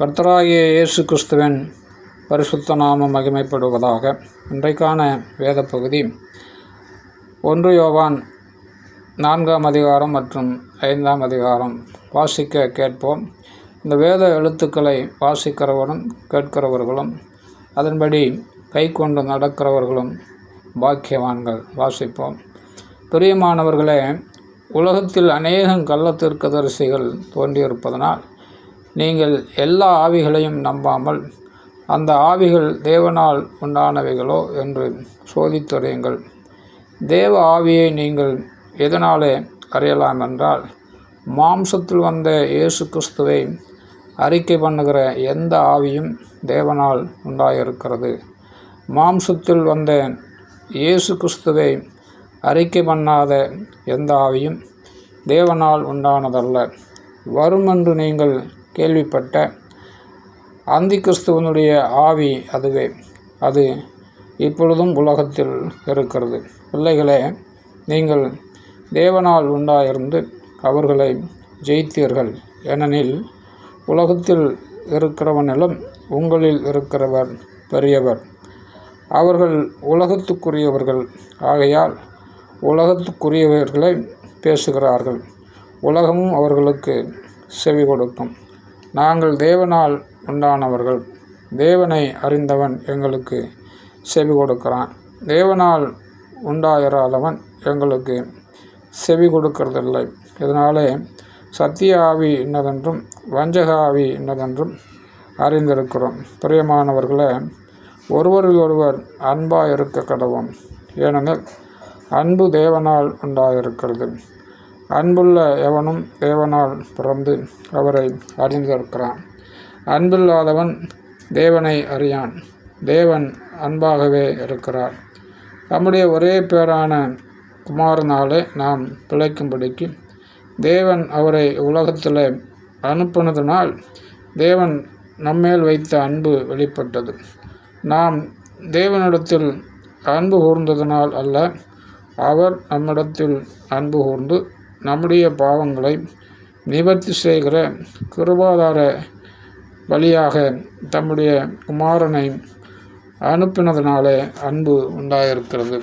கர்த்தராகிய இயேசு கிறிஸ்துவின் பரிசுத்த நாமம் மகிமைப்படுவதாக இன்றைக்கான வேத பகுதி. ஒன்று யோவான் நான்காம் அதிகாரம் மற்றும் ஐந்தாம் அதிகாரம் வாசிக்க கேட்போம். இந்த வேத எழுத்துக்களை வாசிக்கிறவரும் கேட்கிறவர்களும் அதன்படி கை கொண்டு நடக்கிறவர்களும் பாக்கியவான்கள். வாசிப்போம். பிரியமானவர்களே உலகத்தில் அநேகம் கள்ளத்திற்கதரிசிகள் தோன்றியிருப்பதனால் நீங்கள் எல்லா ஆவிகளையும் நம்பாமல் அந்த ஆவிகள் தேவனால் உண்டானவைகளோ என்று சோதித்தறியுங்கள். தேவ ஆவியை நீங்கள் எதனாலே அறியலாம் என்றால் மாம்சத்தில் வந்த இயேசு கிறிஸ்துவை அறிக்கை பண்ணுகிற எந்த ஆவியும் தேவனால் உண்டாயிருக்கிறது. மாம்சத்தில் வந்த இயேசு கிறிஸ்துவை அறிக்கை பண்ணாத எந்த ஆவியும் தேவனால் உண்டானதல்ல. வருமென்று நீங்கள் கேள்விப்பட்ட அந்தி கிறிஸ்துவனுடைய ஆவி அதுவே. அது இப்பொழுதும் உலகத்தில் இருக்கிறது. பிள்ளைகளே நீங்கள் தேவனால் உண்டாயிருந்து அவர்களை ஜெயித்தீர்கள். ஏனெனில் உலகத்தில் இருக்கிறவனிலும் உங்களில் இருக்கிறவர் பெரியவர். அவர்கள் உலகத்துக்குரியவர்கள். ஆகையால் உலகத்துக்குரியவர்களை பேசுகிறார்கள். உலகமும் அவர்களுக்கு செவி கொடுக்கும். நாங்கள் தேவனால் உண்டானவர்கள். தேவனை அறிந்தவன் எங்களுக்கு செவி கொடுக்கிறான். தேவனால் உண்டாயிராதவன் எங்களுக்கு செவி கொடுக்கறதில்லை. இதனாலே சத்திய ஆவி இன்னதென்றும் வஞ்சக ஆவி இன்னதென்றும் அறிந்திருக்கிறோம். பிரியமானவர்களே ஒருவரில் ஒருவர் அன்பாக இருக்க கடவும் ஏனெனில் அன்பு தேவனால் உண்டாயிருக்கிறது. அன்புள்ள எவனும் தேவனால் பிறந்து அவரை அறிந்திருக்கிறான். அன்பில்லாதவன் தேவனை அறியான். தேவன் அன்பாகவே இருக்கிறார். நம்முடைய ஒரே பேரான குமாரனாலே நாம் பிழைக்கும்படிக்கு தேவன் அவரை உலகத்தில் அனுப்பினதனால் தேவன் நம்மேல் வைத்த அன்பு வெளிப்பட்டது. நாம் தேவனிடத்தில் அன்பு கூர்ந்ததனால் அல்ல அவர் நம்மிடத்தில் அன்பு கூர்ந்து நம்முடைய பாவங்களை நிவர்த்தி செய்கிற கிருபாதார வழியாக தம்முடைய குமாரனை அனுப்பினதனாலே அன்பு உண்டாயிருக்கிறது.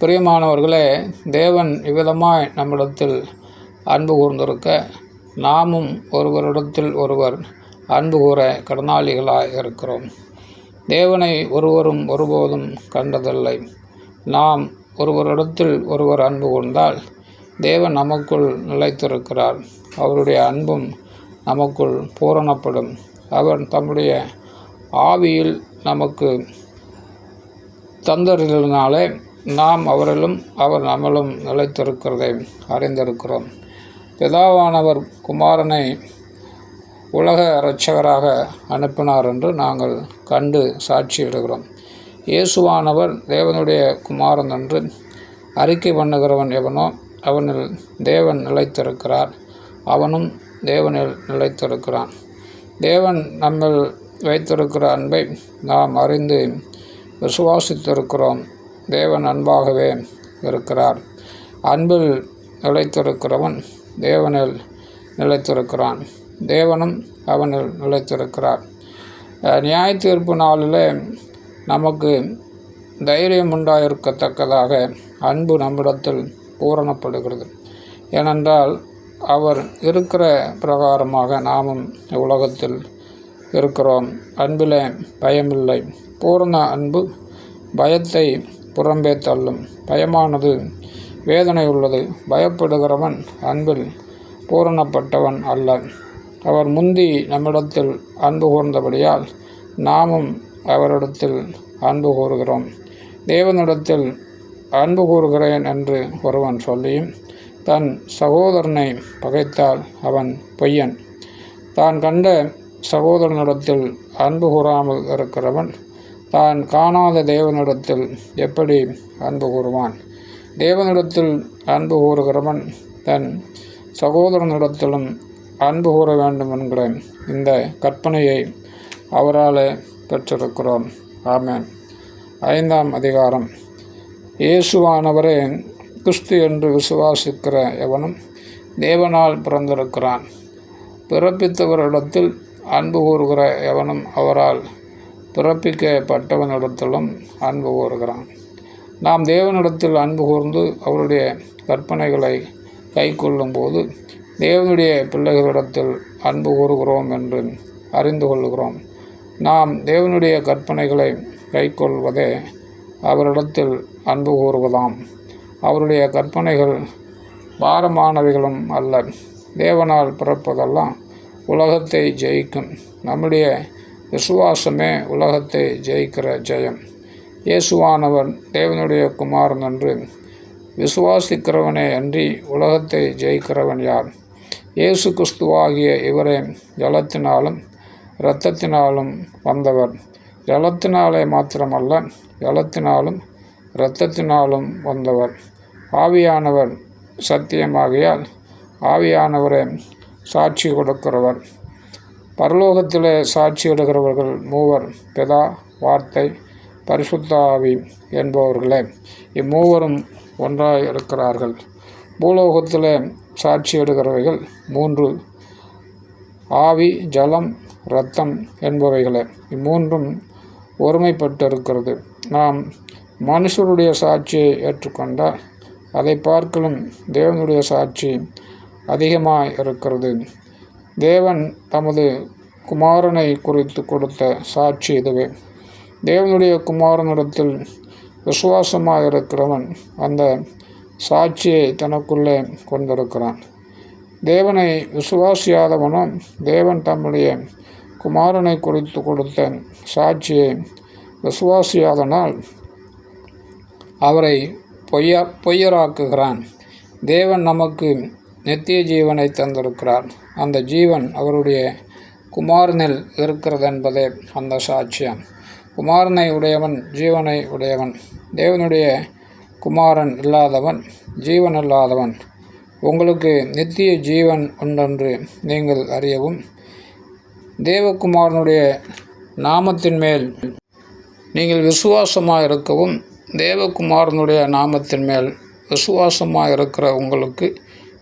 பிரியமானவர்களே தேவன் இவ்விதமாய் நம்மிடத்தில் அன்பு கூர்ந்திருக்க நாமும் ஒருவரிடத்தில் ஒருவர் அன்பு கூற கடனாளிகளாக இருக்கிறோம். தேவனை ஒருவரும் ஒருபோதும் கண்டதில்லை. நாம் ஒருவரிடத்தில் ஒருவர் அன்பு கொண்டால் தேவன் நமக்குள் நிலைத்திருக்கிறார். அவருடைய அன்பும் நமக்குள் பூரணப்படும். அவர் தம்முடைய ஆவியில் நமக்கு தந்தறினாலே நாம் அவரிலும் அவர் நம்மளும் நிலைத்திருக்கிறதை அறிந்திருக்கிறோம். பிதாவானவர் குமாரனை உலக இரட்சகராக அனுப்பினார் என்று நாங்கள் கண்டு சாட்சியிடுகிறோம். இயேசுவானவர் தேவனுடைய குமாரன் என்று அறிக்கை பண்ணுகிறவன் எவனோ அவனில் தேவன் நிலைத்திருக்கிறார். அவனும் தேவனில் நிலைத்திருக்கிறான். தேவன் நம்மில் வைத்திருக்கிற அன்பை நாம் அறிந்து விசுவாசித்திருக்கிறோம். தேவன் அன்பாகவே இருக்கிறார். அன்பில் நிலைத்திருக்கிறவன் தேவனில் நிலைத்திருக்கிறான். தேவனும் அவனில் நிலைத்திருக்கிறார். நியாய தீர்ப்பு நாளில் நமக்கு தைரியம் உண்டாயிருக்கத்தக்கதாக அன்பு நம்மிடத்தில் பூரணப்படுகிறது. ஏனென்றால் அவர் இருக்கிற பிரகாரமாக நாமும் உலகத்தில் இருக்கிறோம். அன்பில் பயமில்லை. பூரண அன்பு பயத்தை புறம்பே தள்ளும். பயமானது வேதனை உள்ளது. பயப்படுகிறவன் அன்பில் பூரணப்பட்டவன் அல்ல. அவர் முந்தி நம்மிடத்தில் அன்பு கூர்ந்தபடியால் நாமும் அவரிடத்தில் அன்பு கூறுகிறோம். தேவனிடத்தில் அன்பு கூறுகிறேன் என்று ஒருவன் சொல்லியும் தன் சகோதரனை பகைத்தால் அவன் பொய்யன். தான் கண்ட சகோதரனிடத்தில் அன்பு கூறாமல் இருக்கிறவன் தான் காணாத தேவனிடத்தில் எப்படி அன்பு கூறுவான்? தேவனிடத்தில் அன்பு கூறுகிறவன் தன் சகோதரனிடத்திலும் அன்பு கூற வேண்டும் என்கிற இந்த கற்பனையை அவரால் பெற்றிருக்கிறோம். ஆமேன். ஐந்தாம் அதிகாரம். இயேசுவானவரே கிறிஸ்து என்று விசுவாசிக்கிற எவனும் தேவனால் பிறந்திருக்கிறான். பிறப்பித்தவரிடத்தில் அன்பு கூறுகிற எவனும் அவரால் பிறப்பிக்கப்பட்டவனிடத்திலும் அன்பு கூறுகிறான். நாம் தேவனிடத்தில் அன்பு கூர்ந்து அவருடைய கற்பனைகளை கை கொள்ளும்போது தேவனுடைய பிள்ளைகளிடத்தில் அன்பு கூறுகிறோம் என்று அறிந்து கொள்கிறோம் நாம் தேவனுடைய கற்பனைகளை கை கொள்வதே அவரிடத்தில் அன்பு கூறுவதாம். அவருடைய கற்பனைகள் பாரமானவைகளும் அல்ல. தேவனால் பிறப்பதெல்லாம் உலகத்தை ஜெயிக்கும். நம்முடைய விசுவாசமே உலகத்தை ஜெயிக்கிற ஜெயம். இயேசுவானவர் தேவனுடைய குமாரன் என்று விசுவாசிக்கிறவனே அன்றி உலகத்தை ஜெயிக்கிறவன் யார்? இயேசு கிறிஸ்துவாகிய இவரே ஜலத்தினாலும் இரத்தத்தினாலும் வந்தவர். ஜலத்தினாலே மாத்திரமல்ல ஜலத்தினாலும் இரத்தத்தினாலும் வந்தவர். ஆவியானவர் சத்தியமாகியால் ஆவியானவரே சாட்சி கொடுக்கிறவர். பர்லோகத்தில் சாட்சி எடுக்கிறவர்கள் மூவர் பிதா வார்த்தை பரிசுத்த ஆவி என்பவர்களே. இம்மூவரும் ஒன்றாக இருக்கிறார்கள். பூலோகத்தில் சாட்சி எடுக்கிறவைகள் மூன்று. ஆவி ஜலம் இரத்தம் என்பவைகளே. இம்மூன்றும் ஒருமைப்பட்டு இருக்கிறது நாம் மனுஷருடைய சாட்சியை ஏற்றுக்கொண்டால் அதை பார்க்கலும் தேவனுடைய சாட்சி அதிகமாக இருக்கிறது. தேவன் தமது குமாரனை குறித்து கொடுத்த சாட்சி இதுவே. தேவனுடைய குமாரனிடத்தில் விசுவாசமாக இருக்கிறவன் அந்த சாட்சியை தனக்குள்ளே கொண்டிருக்கிறான். தேவனை விசுவாசியாதவனும் தேவன் தம்முடைய குமாரனை குறித்து கொடுத்த சாட்சியை விசுவாசியாதனால் அவரை பொய்யா பொய்யராக்குகிறான். தேவன் நமக்கு நித்திய ஜீவனை தந்திருக்கிறார். அந்த ஜீவன் அவருடைய குமாரனில் இருக்கிறது என்பதே அந்த சாட்சியம். குமாரனை உடையவன் ஜீவனை உடையவன். தேவனுடைய குமாரன் இல்லாதவன் ஜீவன் இல்லாதவன். உங்களுக்கு நித்திய ஜீவன் உண்டென்று நீங்கள் அறியவும் தேவகுமாரனுடைய நாமத்தின் மேல் நீங்கள் விசுவாசமாக இருக்கவும் தேவகுமாரனுடைய நாமத்தின் மேல் விசுவாசமாக இருக்கிற உங்களுக்கு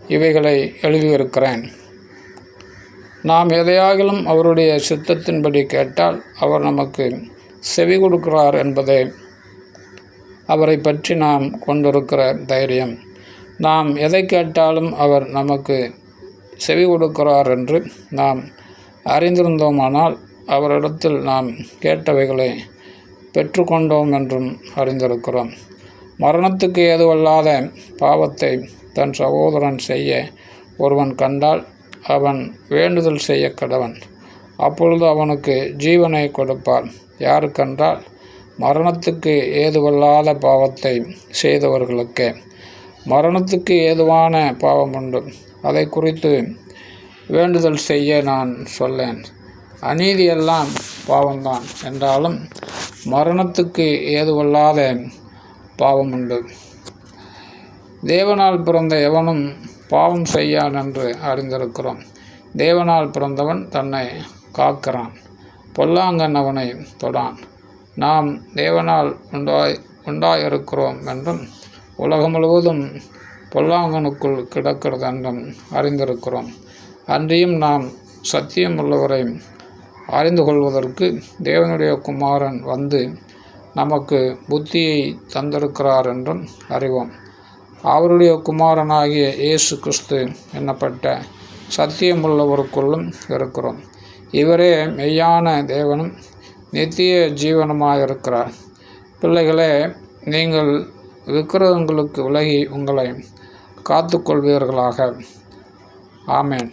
இவைகளை எழுதியிருக்கிறேன். நாம் எதையாகிலும் அவருடைய சித்தத்தின்படி கேட்டால் அவர் நமக்கு செவி கொடுக்கிறார் என்பதை அவரை பற்றி நாம் கொண்டிருக்கிற தைரியம். நாம் எதை கேட்டாலும் அவர் நமக்கு செவி கொடுக்கிறார் என்று நாம் அறிந்திருந்தோமானால் அவரிடத்தில் நாம் கேட்டவைகளை பெற்றுக்கொண்டோம் என்றும் அறிந்திருக்கிறோம். மரணத்துக்கு ஏதுவல்லாத பாவத்தை தன் சகோதரன் செய்ய ஒருவன் கண்டால் அவன் வேண்டுதல் செய்ய கடவன். அப்பொழுது அவனுக்கு ஜீவனை கொடுப்பார். யாருக்கென்றால் மரணத்துக்கு ஏதுவல்லாத பாவத்தை செய்தவர்களுக்கே. மரணத்துக்கு ஏதுவான பாவம் உண்டு. அதை குறித்து வேண்டுதல் செய்ய நான் சொல்லேன். அநீதியெல்லாம் பாவம்தான். என்றாலும் மரணத்துக்கு ஏதுவல்லாத பாவம் உண்டு தேவனால் பிறந்த எவனும் பாவம் செய்யான் என்று அறிந்திருக்கிறோம். தேவனால் பிறந்தவன் தன்னை காக்கிறான் பொல்லாங்கன் அவனை தொடான். நாம் தேவனால் உண்டாய் உண்டாயிருக்கிறோம் என்றும் உலகம் முழுவதும் பொல்லாங்கனுக்குள் கிடக்கிறது என்றும் அறிந்திருக்கிறோம். அன்றியும் நாம் சத்தியம் உள்ளவரை அறிந்து கொள்வதற்கு தேவனுடைய குமாரன் வந்து நமக்கு புத்தியை தந்திருக்கிறார் என்றும் அறிவோம். அவருடைய குமாரனாகிய இயேசு கிறிஸ்து என்னப்பட்ட சத்தியமுள்ளவருக்குள்ளும் இருக்கிறோம். இவரே மெய்யான தேவனும் நித்திய ஜீவனமாக இருக்கிறார் பிள்ளைகளே நீங்கள் விக்கிரகங்களுக்கு விலகி உங்களை காத்துக்கொள்வீர்களாக. ஆமேன்.